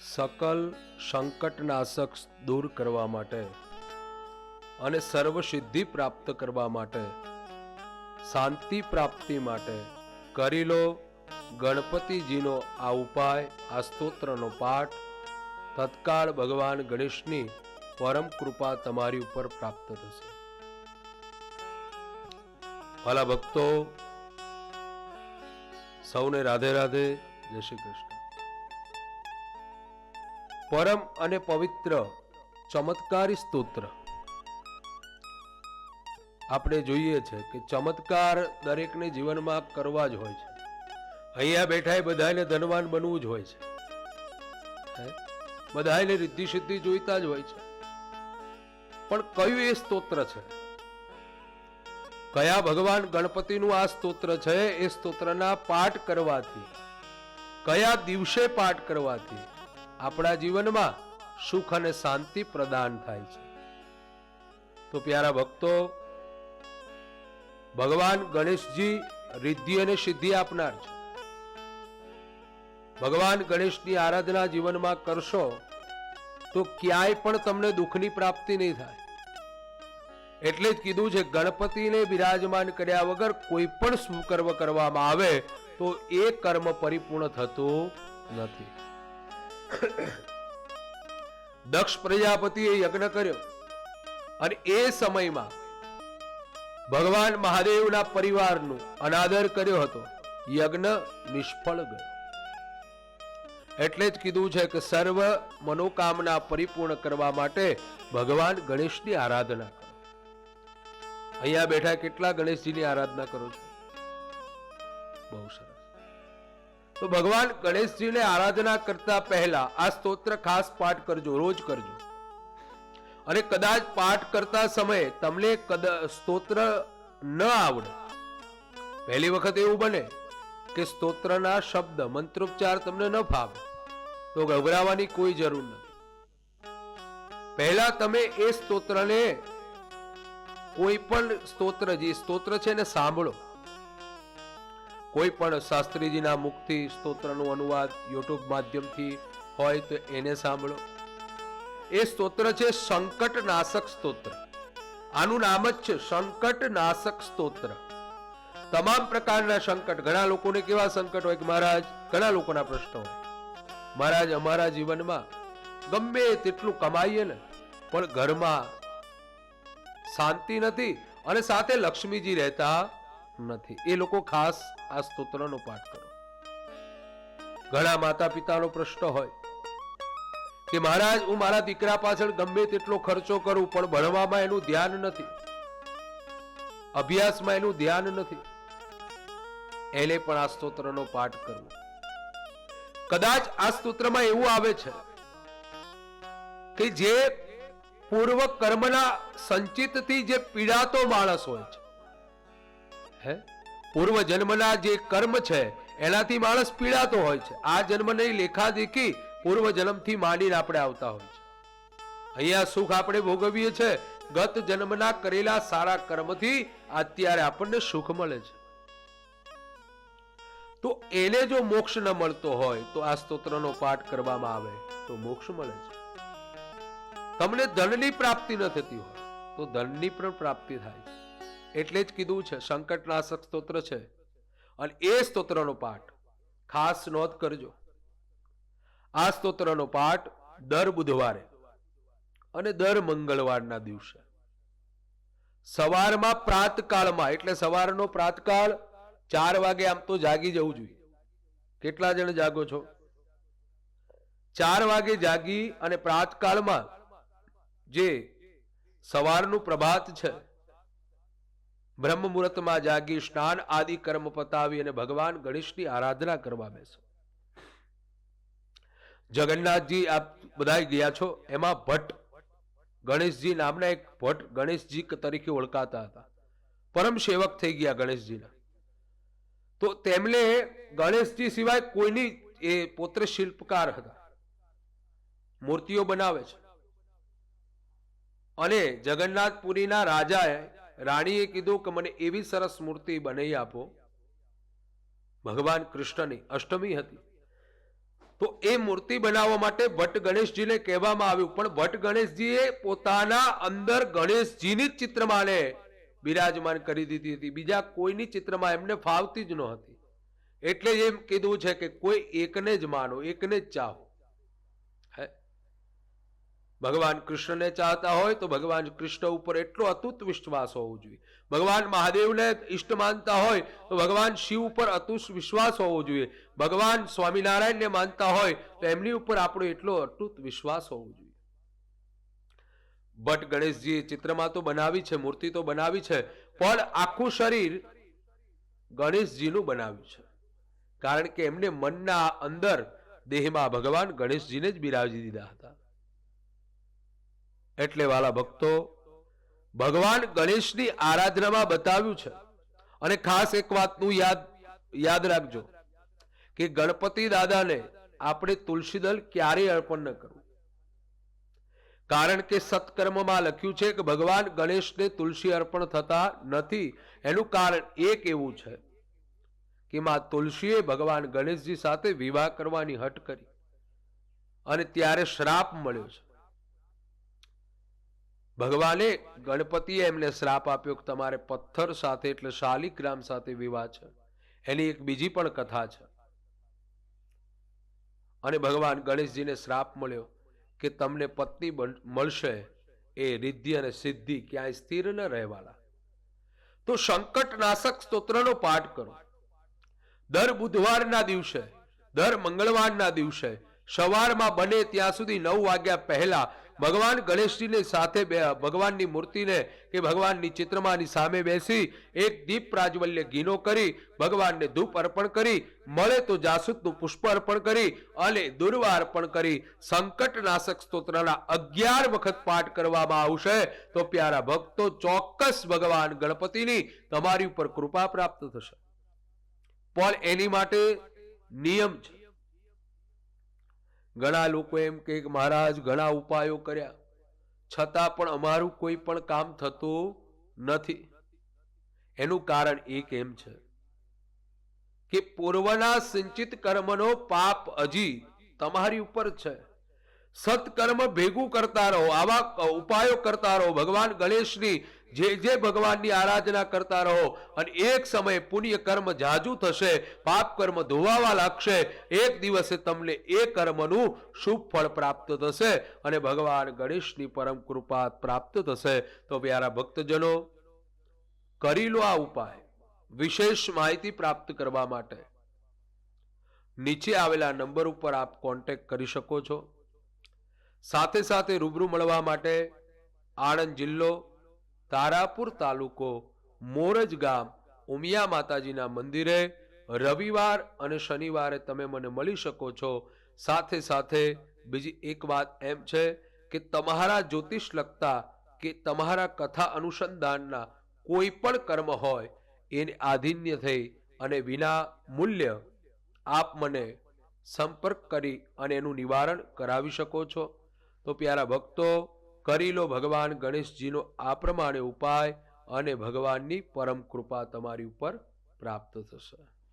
સકલ સંકટનાશક દૂર કરવા માટે અને સર્વ સિદ્ધિ પ્રાપ્ત કરવા માટે, શાંતિ પ્રાપ્તિ માટે કરી લો. ગણપતિજીનો આ ઉપાય, આ સ્તોત્રનો પાઠ. તત્કાળ ભગવાન ગણેશની પરમ કૃપા તમારી ઉપર પ્રાપ્ત થશે. ભલા ભક્તો, સૌને રાધે રાધે. જય શ્રી કૃષ્ણ. પરમ અને પવિત્ર ચમત્કારી સ્તોત્ર. આપણે જોઈએ છે કે ચમત્કાર દરેકને જીવનમાં કરવા જ હોય છે. અહીંયા બેઠા બધાને ધનવાન બનવું જ હોય છે. બધાને રિદ્ધિ સિદ્ધિ જોઈતા જ હોય છે. પણ કયું એ સ્તોત્ર છે? કયા ભગવાન ગણપતિનું આ સ્તોત્ર છે એ સ્તોત્રના પાઠ કરવાથી? કયા દિવસે પાઠ કરવાથી? આપણા જીવનમાં સુખ અને શાંતિ પ્રદાન થાય છે. તો પ્યારા ભક્તો, ભગવાન ગણેશજી રિદ્ધિ અને સિદ્ધિ આપનાર છે. ભગવાન ગણેશની આરાધના જીવનમાં કરશો, તો ક્યાંય પણ તમને દુઃખની પ્રાપ્તિ નહીં થાય. એટલે જ કીધું છે, ગણપતિને બિરાજમાન કર્યા વગર કોઈ પણ સુકર્મ કરવામાં આવે તો એ કર્મ પરિપૂર્ણ થતું નથી. દક્ષ પ્રજાપતિએ યજ્ઞ કર્યો અને એ સમયમાં ભગવાન મહાદેવના પરિવારનું અનાદર કર્યો હતો. યજ્ઞ નિષ્ફળ ગયો. એટલે જ કીધું છે કે સર્વ મનોકામના પરિપૂર્ણ કરવા માટે ભગવાન ગણેશની આરાધના કરો. અહીંયા બેઠા કેટલા ગણેશજીની આરાધના કરો છો? બહુ સરસ. તો ભગવાન ગણેશજીને આરાધના કરતા પહેલા આ સ્તોત્ર ખાસ પાઠ કરજો, રોજ કરજો. અને કદાચ પાઠ કરતા સમયે તમને સ્તોત્ર ન આવડે. પહેલી વખત એવું બને કે સ્તોત્રના શબ્દ મંત્રોપચાર તમને ન ફાવે, તો ગભરાવાની કોઈ જરૂર નથી. પહેલા તમે એ સ્તોત્રને કોઈ પણ સ્તોત્ર, જે સ્તોત્ર છે ને સાંભળો. કોઈ પણ શાસ્ત્રીજીના મુક્તિ સ્તોત્રનું અનુવાદ યુટ્યુબ માધ્યમથી હોય તો એને સાંભળો. એ સ્તોત્ર છે સંકટ નાશક સ્તોત્ર. આનું નામ જ છે સંકટ નાશક સ્તોત્ર. તમામ પ્રકારના સંકટ, ઘણા લોકોને કેવા સંકટ હોય કે મહારાજ? ઘણા લોકોના પ્રશ્ન હોય. મહારાજ, અમારા જીવનમાં ગમે તેટલું કમાઈએ ને, પણ ઘરમાં શાંતિ નથી અને સાથે લક્ષ્મીજી રહેતા નથી. એ લોકો ખાસ આ સ્તોત્રનો પાઠ કરો. ઘણા માતા પિતાનો પ્રશ્ન હોય કે મહારાજ, હું મારા દીકરા પાછળ ગમે તેટલો ખર્ચો કરું, પણ ભણવામાં એનું ધ્યાન નથી. અભ્યાસમાં એનું ધ્યાન નથી. એને પણ આ સ્તોત્રનો પાઠ કરવો. કદાચ આ સ્તોત્રમાં એવું આવે છે કે જે પૂર્વ કર્મના સંચિતથી જે પીડાતો માણસ હોય છે હે? પૂર્વ જન્મના જે કર્મ છે, એનાથી માણસ પીડાતો હોય છે. આ જન્મની લેખાદેખી પૂર્વ જન્મથી માંડીને આપણે આવતા હોય છે. અહીંયા સુખ આપણે ભોગવીએ છે. ગત જન્મના કરેલા સારા કર્મથી અત્યારે આપણને સુખ મળે છે. તો એને જો મોક્ષ ન મળતો હોય, તો આ સ્તોત્રનો પાઠ કરવામાં આવે, તો મોક્ષ મળે છે. તમને ધનની પ્રાપ્તિ ન થતી હોય, તો ધનની પણ પ્રાપ્તિ થાય છે. એટલે જ કીધું છે, સંકટનાશક સ્તોત્ર છે. અને એ સ્તોત્રનો પાઠ ખાસ નોંધ કરજો. આ સ્તોત્રનો પાઠ દર બુધવારે અને દર મંગળવારના દિવસે. સવારમાં પ્રાતકાળમાં, એટલે સવારનો પ્રાતકાળ ચાર વાગે આમ તો જાગી જવું જોઈએ. કેટલા જણ જાગો છો? ચાર વાગે જાગી અને પ્રાતકાળમાં જે સવારનું પ્રભાત છે બ્રહ્મ મુહૂર્તમાં જાગી સ્નાન આદિ કર્મ પતાવી અને ભગવાન ગણેશની આરાધના કરવા બેસો. જગન્નાથજી, આપ બધા ગયા છો? એમાં ભટ્ટ ગણેશજી નામના એક ભટ્ટ ગણેશજી તરીકે ઓળખાતા હતા. પરમ સેવક થઈ ગયા ગણેશજીના. તો તેમને ગણેશજી સિવાય કોઈની એ પોત્ર શિલ્પકાર હતા. મૂર્તિઓ બનાવે છે. અને જગન્નાથપુરીના રાજાએ રાણીએ કીધું કે મને એવી સરસ મૂર્તિ બનાવી આપો. ભગવાન કૃષ્ણની અષ્ટમી હતી. તો એ મૂર્તિ બનાવવા માટે ભટ્ટ ગણેશજીને કહેવામાં આવ્યું, પણ ભટ્ટ ગણેશજીએ પોતાના અંદર ગણેશજીની જ ચિત્રમાં બિરાજમાન કરી દીધી હતી. બીજા કોઈની ચિત્રમાં એમને ફાવતી જ નહોતી એટલે એમ કીધું છે કે કોઈ એકને જ માનો, એકને જ ચાહો. ભગવાન કૃષ્ણને ચાહતા હોય તો ભગવાન કૃષ્ણ ઉપર એટલો અતુત વિશ્વાસ હોવો જોઈએ. ભગવાન મહાદેવને ઈષ્ટ માનતા હોય તો ભગવાન શિવ ઉપર અતુટ વિશ્વાસ હોવો જોઈએ. ભગવાન સ્વામિનારાયણને માનતા હોય તો એમની ઉપર આપણો એટલો અતૂટ વિશ્વાસ હોવો જોઈએ. ભટ્ટ ગણેશજીએ ચિત્રમાં તો બનાવી છે, મૂર્તિ તો બનાવી છે, પણ આખું શરીર ગણેશજીનું બનાવ્યું છે. કારણ કે એમને મનના અંદર દેહમાં ભગવાન ગણેશજીને જ બિરાજી દીધા હતા. એટલે વાલા ભક્તો, ભગવાન ગણેશની આરાધનામાં બતાવ્યું છે. અને ખાસ એક વાતનું યાદ યાદ રાખજો કે ગણપતિ દાદાને આપણે તુલસી દળ ક્યારેય અર્પણ ન કરવું. કારણ કે સત્કર્મમાં લખ્યું છે કે ભગવાન ગણેશને તુલસી અર્પણ થતા નથી. એનું કારણ એક એવું છે કે માં તુલસીએ ભગવાન ગણેશજી સાથે વિવાહ કરવાની હટ કરી. અને ત્યારે શ્રાપ મળ્યો છે. ભગવાને ગણપતિએ એમને શ્રાપ આપ્યો કે તમારે પથ્થર સાથે, એટલે શાલિગ્રામ સાથે વિવાહ છે. એની એક બીજી પણ કથા છે. અને ભગવાન ગણેશજીને શ્રાપ મળ્યો કે તમને પત્ની મળશે એ રિદ્ધિ અને સિદ્ધિ ક્યાંય સ્થિર ન રહેવાલા. તો સંકટનાશક સ્તોત્રનો પાઠ કરો. દર બુધવારના દિવસે, દર મંગળવારના દિવસે, સવારમાં બને ત્યાં સુધી નવ વાગ્યા પહેલા ભગવાન ગણેશજીને સાથે ભગવાનની મૂર્તિને કે ભગવાનની ચિત્રમાની સામે બેસી એક દીપ પ્રાજ્વલ્ય ઘીનો કરી, ભગવાનને ધૂપ અર્પણ કરી, મળે તો જાસૂદનું પુષ્પ અર્પણ કરી અને દુર્વા અર્પણ કરી. સંકટનાશક સ્તોત્રના અગિયાર વખત પાઠ કરવામાં આવશે. તો પ્યારા ભક્તો, ચોક્કસ ભગવાન ગણપતિની તમારી ઉપર કૃપા પ્રાપ્ત થશે. પણ એની માટે નિયમ છે. ઘણા લોકો એમ કે મહારાજ ઘણા ઉપાયો કર્યા. છતાં પણ અમારું કોઈ પણ કામ થતું નથી. એનું કારણ એક એમ છે કે પૂર્વના સિંચિત કર્મનો પાપ હજી તમારી ઉપર છે. સત્કર્મ ભેગું કરતા રહો, આવા ઉપાયો કરતા રહો. ભગવાન ગણેશની જે જે ભગવાનની આરાધના કરતા રહો અને એક સમયે પુણ્ય કર્મ જાજુ થશે, પાપ કર્મ ધોવાવા લાગશે, એક દિવસે તમને એ કર્મનું શુભ ફળ પ્રાપ્ત થશે અને ભગવાન ગણેશની પરમ કૃપા પ્રાપ્ત થશે. તો પ્યારા ભક્તજનો, કરી લો આ ઉપાય. વિશેષ માહિતી પ્રાપ્ત કરવા માટે નીચે આવેલા નંબર ઉપર આપ કોન્ટેક્ટ કરી શકો છો. સાથે સાથે રૂબરૂ મળવા માટે આણંદ જિલ્લો તારાપુર તાલુકો મોરજ ગામ ઉમિયા માતાજીના મંદિરે રવિવાર અને શનિવારે તમે મને મળી શકો છો. સાથે સાથે બીજી એક વાત એમ છે કે તમારા જ્યોતિષ લગતા કે તમારા કથા અનુસંધાનના કોઈ પણ કર્મ હોય, એને આધીન્ય થઈ અને વિના મૂલ્ય આપ મને સંપર્ક કરી અને એનું નિવારણ કરાવી શકો છો. તો પ્યારા ભક્તો કરી લો ભગવાન ગણેશજીનો આ પ્રમાણે ઉપાય અને ભગવાનની પરમ કૃપા તમારી ઉપર પ્રાપ્ત થશે.